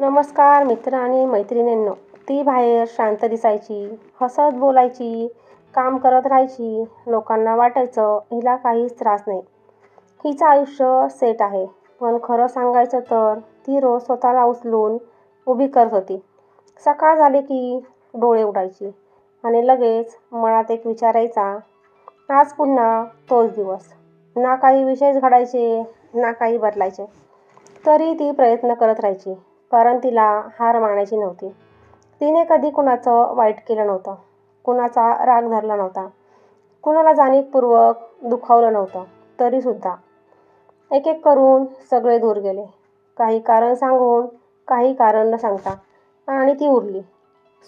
नमस्कार मित्र आणि मैत्रिणींनो ती बाहेर शांत दिसायची हसत बोलायची काम करत राहायची लोकांना वाटायचं हिला काहीच त्रास नाही. हिचं आयुष्य सेट आहे पण खरं सांगायचं तर ती रोज स्वतःला उचलून उभी करत होती. सकाळ झाली की डोळे उडायची आणि लगेच मनात एक विचारायचा आज पुन्हा तोच दिवस. ना काही विशेष घडायचे ना काही बदलायचे. तरी ती प्रयत्न करत राहायची. कारण तिला हार मानायची नव्हती. तिने कधी कुणाचं वाईट केलं नव्हतं. कुणाचा राग धरला नव्हता. कुणाला जाणीवपूर्वक दुखावलं नव्हतं. तरीसुद्धा. एक एक करून सगळे दूर गेले. काही कारण सांगून काही कारण न सांगता. आणि ती उरली.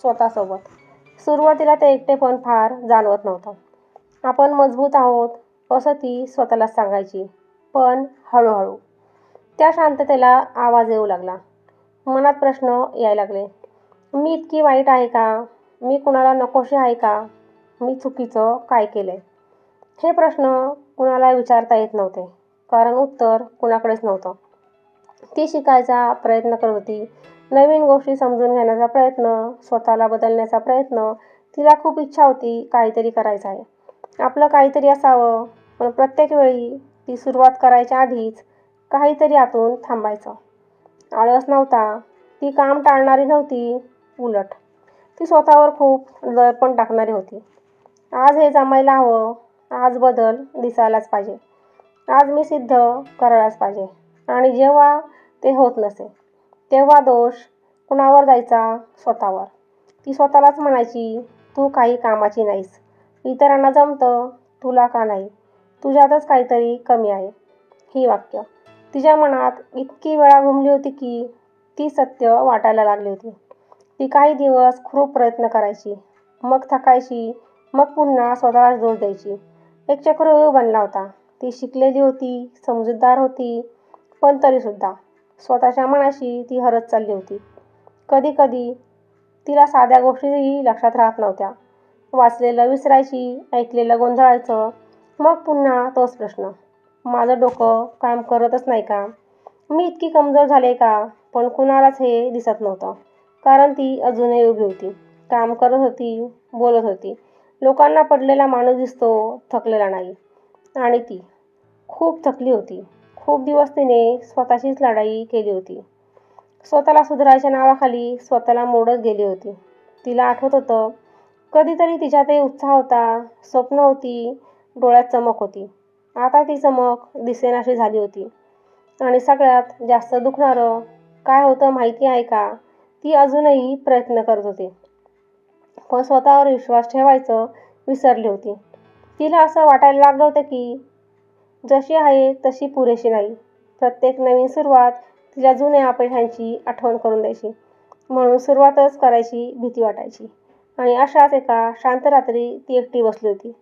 स्वतःसोबत. सुरुवातीला ते एकटेपण फार जाणवत नव्हतं. आपण मजबूत आहोत असं ती स्वतःला सांगायची. पण हळूहळू. त्या शांततेला आवाज येऊ लागला. मनात प्रश्न यायला लागले. मी इतकी वाईट आहे का? मी कुणाला नकोशी आहे का? मी चुकीचं काय केलं आहे हे प्रश्न कुणाला विचारता येत नव्हते. कारण उत्तर कुणाकडेच नव्हतं. ती शिकायचा प्रयत्न करत होती. नवीन गोष्टी समजून घेण्याचा प्रयत्न स्वतःला बदलण्याचा प्रयत्न तिला खूप इच्छा होती काहीतरी करायचं आहे. आपलं काहीतरी असावं पण प्रत्येक वेळी ती सुरुवात करायच्या आधीच काहीतरी आतून थांबायचं. आळस नव्हता. ती काम टाळणारी नव्हती. उलट. ती स्वतःवर खूप दडपण टाकणारी होती. आज हे जमायला हवं. आज बदल दिसायलाच पाहिजे. आज मी सिद्ध करायलाच पाहिजे. आणि जेव्हा ते होत नसे तेव्हा दोष कुणावर जायचा स्वतःवर. ती स्वतःलाच म्हणायची तू काही कामाची नाहीस. इतरांना जमतं तुला का नाही? तुझ्यातच काहीतरी कमी आहे. ही वाक्य. तिच्या मनात इतकी वेळा घुमली होती की ती सत्य वाटायला लागली होती. ती काही दिवस खूप प्रयत्न करायची मग थकायची मग पुन्हा स्वतःलाच दोष द्यायची. एक चक्रव्यूह बनला होता. ती शिकलेली होती समजूतदार होती पण तरीसुद्धा स्वतःच्या मनाशी ती हरत चालली होती. कधीकधी तिला साध्या गोष्टीही लक्षात राहत नव्हत्या. वाचलेलं विसरायची ऐकलेलं गोंधळायचं मग पुन्हा तोच प्रश्न. माझं डोकं काम करतच नाही का? मी इतकी कमजोर झाले का? पण कुणालाच हे दिसत नव्हतं. कारण ती अजूनही उभी होती. काम करत होती बोलत होती. लोकांना पडलेला माणूस दिसतो थकलेला नाही. आणि ती खूप थकली होती. खूप दिवस तिने स्वतःशीच लढाई केली होती. स्वतःला सुधारायच्या नावाखाली स्वतःला मोडत गेली होती. तिला आठवत होतं कधीतरी तिच्यातही उत्साह होता स्वप्न होती डोळ्यात चमक होती. आता ती चमक दिसेनाशी झाली होती. आणि सगळ्यात जास्त दुखणारं काय होतं माहिती आहे का? ती अजूनही प्रयत्न करत होती. पण स्वतःवर विश्वास ठेवायचं विसरली होती. तिला असं वाटायला लागलं होतं की जशी आहे तशी पुरेशी नाही. प्रत्येक नवीन सुरुवात तिला जुन्या अपयशांची आठवण करून द्यायची. म्हणून सुरुवातच करायची भीती वाटायची. आणि अशाच एका शांत रात्री ती एकटी बसली होती.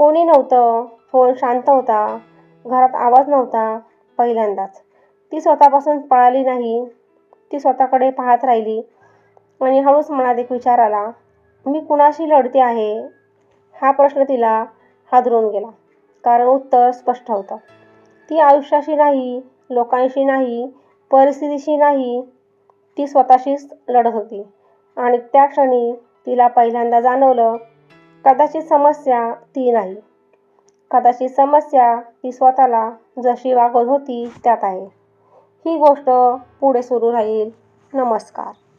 कोणी नव्हतं. फोन शांत होता. घरात आवाज नव्हता पहिल्यांदाच. ती स्वतःपासून पळाली नाही. ती स्वतःकडे पाहत राहिली आणि हळूच मनात एक विचार आला. मी कुणाशी लढते आहे? हा प्रश्न तिला हादरून गेला. कारण उत्तर स्पष्ट होतं. ती आयुष्याशी नाही लोकांशी नाही परिस्थितीशी नाही. ती स्वतःशीच लढत होती. आणि त्या क्षणी तिला पहिल्यांदा जाणवलं कदाचित समस्या ती नाही. कदाचित समस्या ती स्वतःला जशी वागत होती त्यात आहे. ही गोष्ट पुढे सुरू राहील. नमस्कार.